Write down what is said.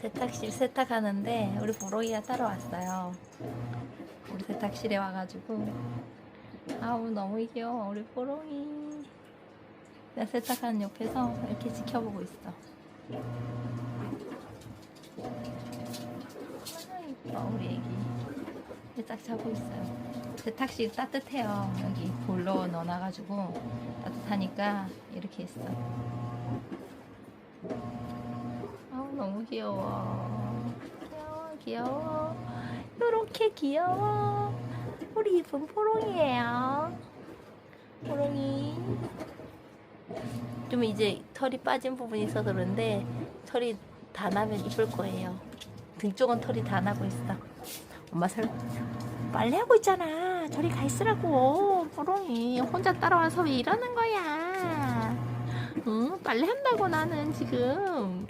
세탁실 세탁하는데 우리 보로이가 따라왔어요. 우리 세탁실에 와가지고 아우 너무 귀여워 우리 보롱이. 내가 세탁하는 옆에서 이렇게 지켜보고 있어. 아 이뻐 우리 애기. 딱 자고 있어요. 세탁실 따뜻해요. 여기 볼로 넣어놔가지고 따뜻하니까 이렇게 했어. 귀여워. 귀여워 귀여워. 요렇게 귀여워. 우리 이쁜 포롱이에요. 포롱이. 좀 이제 털이 빠진 부분이 있어서 그런데 털이 다 나면 이쁠 거예요. 등 쪽은 털이 다 나고 있어. 엄마 설 빨래하고 있잖아. 저리 가 있으라고. 포롱이 혼자 따라와서 왜 이러는 거야? 응? 빨래한다고 나는 지금.